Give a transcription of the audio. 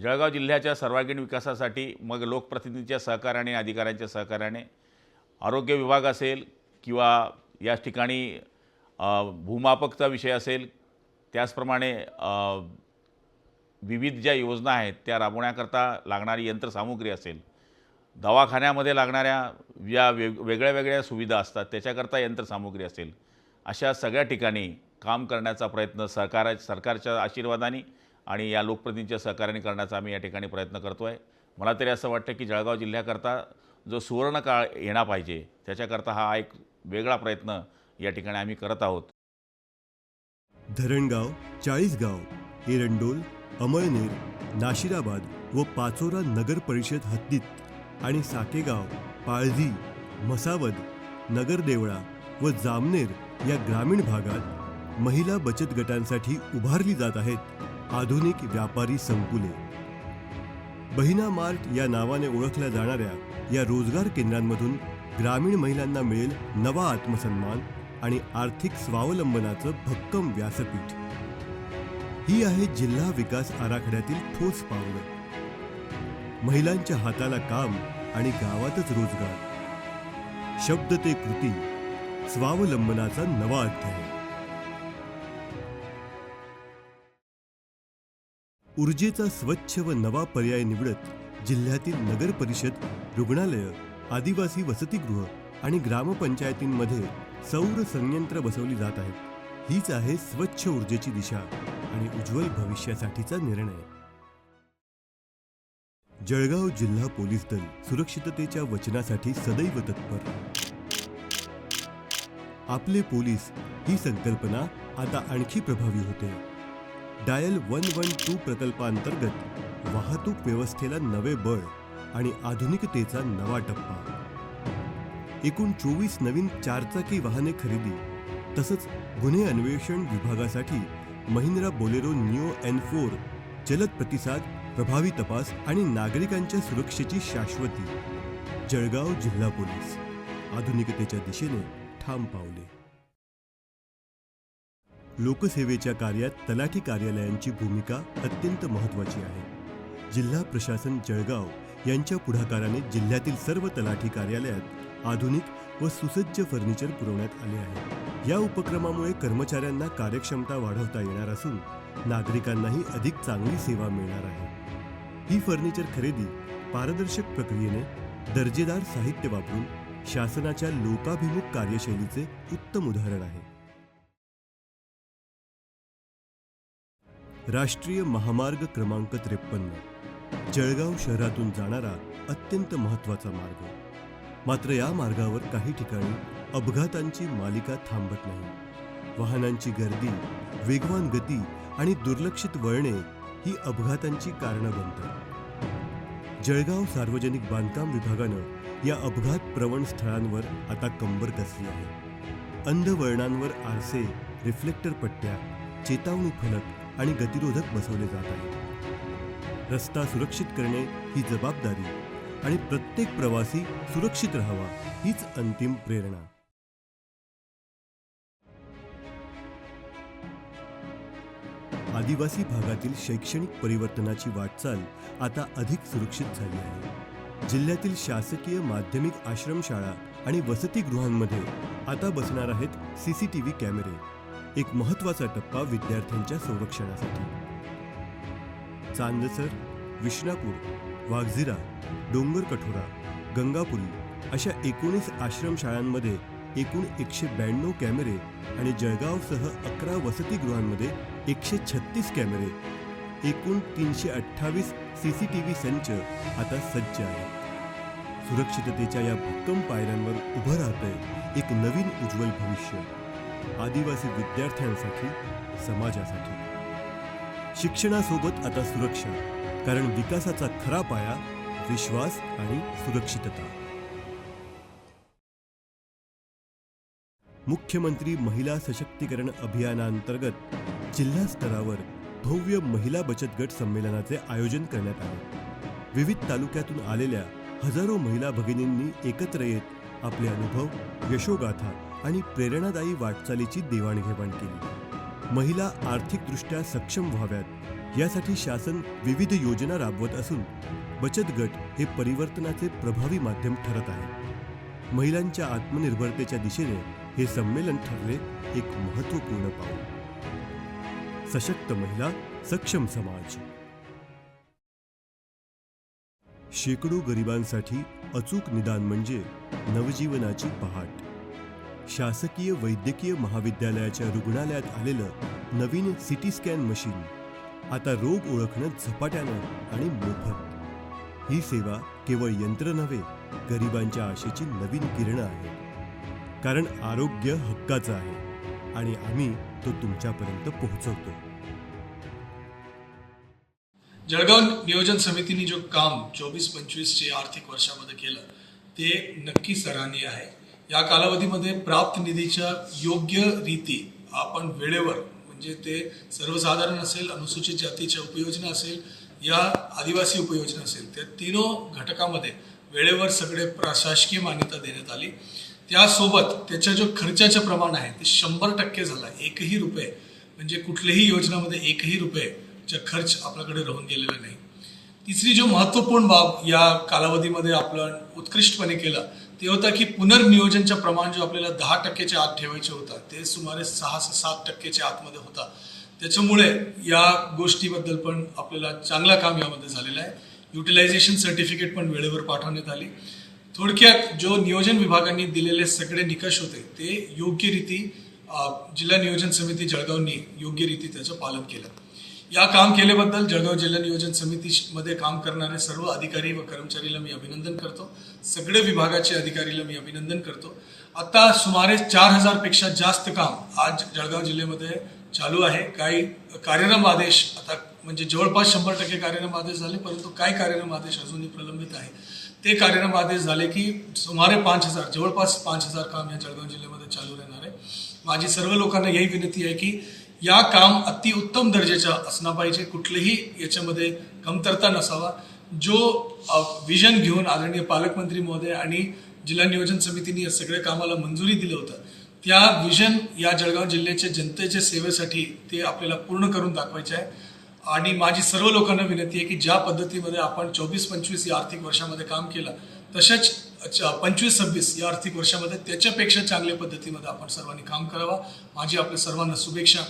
जळगाव जिल्ह्याच्या सर्वांगीण विकासासाठी मग लोकप्रतिनिधीच्या सहकार्याने अधिकाऱ्यांच्या सहकार्याने आरोग्य विभाग असेल किंवा या ठिकाणी भूमापकचा विषय असेल त्याचप्रमाणे विविध ज्या योजना आहेत त्या राबवण्याकरता लागणारी यंत्रसामुग्री असेल दवाखान्यामध्ये लागणाऱ्या ज्या वेग वेगळ्या वेगळ्या सुविधा असतात त्याच्याकरता यंत्रसामुग्री असेल अशा सगळ्या ठिकाणी काम करण्याचा प्रयत्न सरकार सरकारच्या आशीर्वादाने आणि या लोकप्रतिनिधीच्या सहकार्याने करण्याचा आम्ही या ठिकाणी प्रयत्न करतो आहे मला तरी असं वाटतं की जळगाव जिल्ह्याकरता जो सुवर्णकाळ येणा पाहिजे त्याच्याकरता हा एक वेगळा प्रयत्न या ठिकाणी आम्ही करत आहोत. धरणगाव चाळीसगाव एरंडोल अमळनेर नाशिराबाद व पाचोरा नगर परिषद हद्दीत आणि साकेगाव पाळधी म्हसावद नगरदेवळा व जामनेर या ग्रामीण भागात महिला बचत गटांसाठी उभारली जात आहेत. आधुनिक व्यापारी संकुले. बहिना मार्ट या नावाने ओळखल्या जाणाऱ्या या रोजगार केंद्रांमधून ग्रामीण महिलांना मिळेल नवा आत्मसन्मान आणि आर्थिक स्वावलंबनाचं भक्कम व्यासपीठ. ही आहे जिल्हा विकास आराखड्यातील ठोस पावलं. महिलांच्या हाताला काम आणि गावातच रोजगार. शब्द ते कृती स्वावलंबनाचा नवा अध्याय. ऊर्जेचा स्वच्छ व नवा पर्याय निवडत जिल्ह्यातील नगर परिषद रुग्णालय आदिवासी वसतिगृह आणि ग्रामपंचायतींमध्ये सौर संयंत्र बसवली जात आहेत हीच आहे स्वच्छ ऊर्जेची दिशा आणि उज्ज्वल भविष्यासाठीचा निर्णय. जळगाव जिल्हा पोलीस दल सुरक्षिततेच्या वचनासाठी सदैव तत्पर. आपले पोलीस ही संकल्पना आता आणखी प्रभावी होते. डायल वन वन टू प्रकल्पांतर्गत वाहतूक व्यवस्थेला नवे बळ आणि आधुनिकतेचा नवा टप्पा. एकूण चोवीस नवीन चारचाकी वाहने खरेदी तसंच गुन्हे अन्वेषण विभागासाठी Mahindra Bolero new N four जलद प्रतिसाद प्रभावी तपास आणि नागरिकांच्या सुरक्षेची शाश्वती. जळगाव जिल्हा पोलीस. आधुनिकतेच्या दिशेने ठाम पावले. लोकसेवेच्या कार्यात तलाठी कार्यालयांची भूमिका अत्यंत महत्त्वाची आहे. जिल्हा प्रशासन जळगाव यांच्या पुढाकाराने जिल्ह्यातील सर्व तलाठी कार्यालयात आधुनिक व सुसज्ज फर्निचर पुरवण्यात आले आहे. या उपक्रमामुळे कर्मचाऱ्यांना कार्यक्षमता वाढवता येणार असून नागरिकांनाही अधिक चांगली सेवा मिळणार आहे. ही फर्निचर खरेदी पारदर्शक प्रक्रियेने दर्जेदार साहित्य वापरून शासनाच्या लोकाभिमुख कार्यशैलीचे उत्तम उदाहरण आहे. राष्ट्रीय महामार्ग क्रमांक त्रेपन्न. जळगाव शहरातून जाणारा अत्यंत महत्त्वाचा मार्ग. मात्र या मार्गावर काही ठिकाणी अपघातांची मालिका थांबत नाही. वाहनांची गर्दी वेगवान गती आणि दुर्लक्षित वळणे ही अपघातांची कारणं बनतात. जळगाव सार्वजनिक बांधकाम विभागानं या अपघात प्रवण स्थळांवर आता कंबर कसली आहे. अंध वळणांवर आरसे रिफ्लेक्टर पट्ट्या चेतावणी फलक आणि गतिरोधक बसवले जात आहेत. रस्ता सुरक्षित करणे ही जबाबदारी आणि प्रत्येक प्रवासी सुरक्षित राहावा हीच अंतिम प्रेरणा. आदिवासी भागातील शैक्षणिक परिवर्तनाची वाटचाल आता अधिक सुरक्षित झाली आहे. जिल्ह्यातील शासकीय माध्यमिक आश्रमशाळा आणि वसतिगृहांमध्ये आता बसणार आहेत सीसीटीव्ही कॅमेरे. एक महत्त्वाचा टप्पा विद्यार्थ्यांच्या संरक्षणासाठी. चांदसर विष्णापूर वाघझिरा डोंगर कठोरा गंगापुरी अशा एकोणीस आश्रमशाळांमध्ये एकूण एकशे ब्याण्णव कॅमेरे आणि जळगावसह अकरा वसतिगृहांमध्ये एकशे छत्तीस कॅमेरे. एकूण तीनशे अठ्ठावीस सी सी टी व्ही संच आता सज्ज आहेत. सुरक्षिततेच्या या भक्कम पायऱ्यांवर उभं राहतंय एक नवीन उज्ज्वल भविष्य. आदिवासी विद्यार्थ्यांसाठी समाजासाठी. शिक्षणासोबत आता सुरक्षा कारण विकासाचा खरा पाया विश्वास आणि सुरक्षितता. मुख्यमंत्री महिला सशक्तीकरण अभियानांतर्गत जिल्हा स्तरावर भव्य महिला बचत गट संमेलनाचे आयोजन करण्यात आले. विविध तालुक्यातून आलेल्या हजारो महिला भगिनींनी एकत्र येत आपले अनुभव यशोगाथा आणि प्रेरणादायी वाटचालीची देवाणघेवाण केली. महिला आर्थिकदृष्ट्या सक्षम व्हाव्यात यासाठी शासन विविध योजना राबवत असून बचत गट हे परिवर्तनाचे प्रभावी माध्यम ठरत आहे. महिलांच्या आत्मनिर्भरतेच्या दिशेने हे संमेलन ठरले एक महत्त्वपूर्ण पाऊल. सशक्त महिला सक्षम समाज. शेकडो गरिबांसाठी अचूक निदान म्हणजे नवजीवनाची पहाट. शासकीय वैद्यकीय महाविद्यालयाच्या रुग्णालयात आलेलं नवीन सिटी स्कॅन मशीन. आता रोग ओळखणं झपाट्यानं आणि मोफत. ही सेवा केवळ यंत्र नव्हे गरिबांच्या आशेची नवीन किरणं आहे कारण आरोग्य हक्काचं आहे आणि आम्ही तो तुमच्यापर्यंत पोहोचवतो. जळगाव नियोजन समितीने जो काम चोवीस पंचवीसचे आर्थिक वर्षामध्ये केलं ते नक्की सराहनीय आहे. या कालावधीमध्ये प्राप्त निधीच्या योग्य रीती आपण वेळेवर म्हणजे ते सर्वसाधारण असेल अनुसूचित जातीच्या उपयोजना असेल या आदिवासी उपयोजना असेल त्या तिनो घटकामध्ये वेळेवर सगळे प्रशासकीय मान्यता देण्यात आली. त्यासोबत त्याच्या जो खर्चाचं प्रमाण आहे ते शंभर टक्के झाला एकही रुपये म्हणजे कुठल्याही योजनामध्ये एकही रुपयेचा खर्च आपल्याकडे राहून गेलेला नाही. तिसरी जो महत्त्वपूर्ण बाब या कालावधीमध्ये आपलं उत्कृष्टपणे केलं ते होतं की पुनर्नियोजनचं प्रमाण जो आपल्याला दहा टक्क्याच्या आत ठेवायचे होता ते सुमारे सहा ते सात टक्क्याच्या आतमध्ये होता. त्याच्यामुळे या गोष्टीबद्दल पण आपल्याला चांगला काम यामध्ये झालेलं आहे. युटिलायझेशन सर्टिफिकेट पण वेळेवर पाठवण्यात आली. थोडक्यात जो नियोजन विभागांनी दिलेले सगळे निकष होते ते योग्य रीती जिल्हा नियोजन समिती जळगावनी योग्य रीती त्याचं पालन केलं. या काम केल्याबद्दल जळगाव जिल्हा नियोजन समितीमध्ये काम करणारे सर्व अधिकारी व कर्मचारीला मी अभिनंदन करतो. सगळे विभागाचे अधिकारीला मी अभिनंदन करतो. आता सुमारे चार हजारपेक्षा जास्त काम आज जळगाव जिल्ह्यामध्ये चालू आहे. काही कार्यक्रम आदेश आता म्हणजे जवळपास शंभर टक्के कार्यक्रम आदेश झाले परंतु काही कार्यक्रम आदेश अजूनही प्रलंबित आहे? ते कार्यक्रम आदेश झाले की सुमारे पाच हजार जवळपास पाच हजार काम या जळगाव जिल्ह्यामध्ये चालू राहणार आहे. माझी सर्व लोकांना यही विनंती आहे की या काम अतिउत्तम दर्जाचं असणं पाहिजे. कुठलेही याच्यामध्ये कमतरता नसावा. जो विजन घेऊन आदरणीय पालकमंत्री महोदय आणि जिल्हा नियोजन समितीने या सगळ्या कामाला मंजुरी दिलं होतं त्या विजन या जळगाव जिल्ह्याच्या जनतेच्या सेवेसाठी ते आपल्याला पूर्ण करून दाखवायचे आहे. आणि माझी सर्व लोकांना विनंती आहे की ज्या पद्धतीमध्ये आपण चोवीस पंचवीस या आर्थिक वर्षामध्ये काम केलं तसेच पंचवीस सव्वीस या आर्थिक वर्षामध्ये त्याच्यापेक्षा चांगल्या पद्धतीमध्ये आपण सर्वांनी काम करावं. माझी आपल्या सर्वांना शुभेच्छा.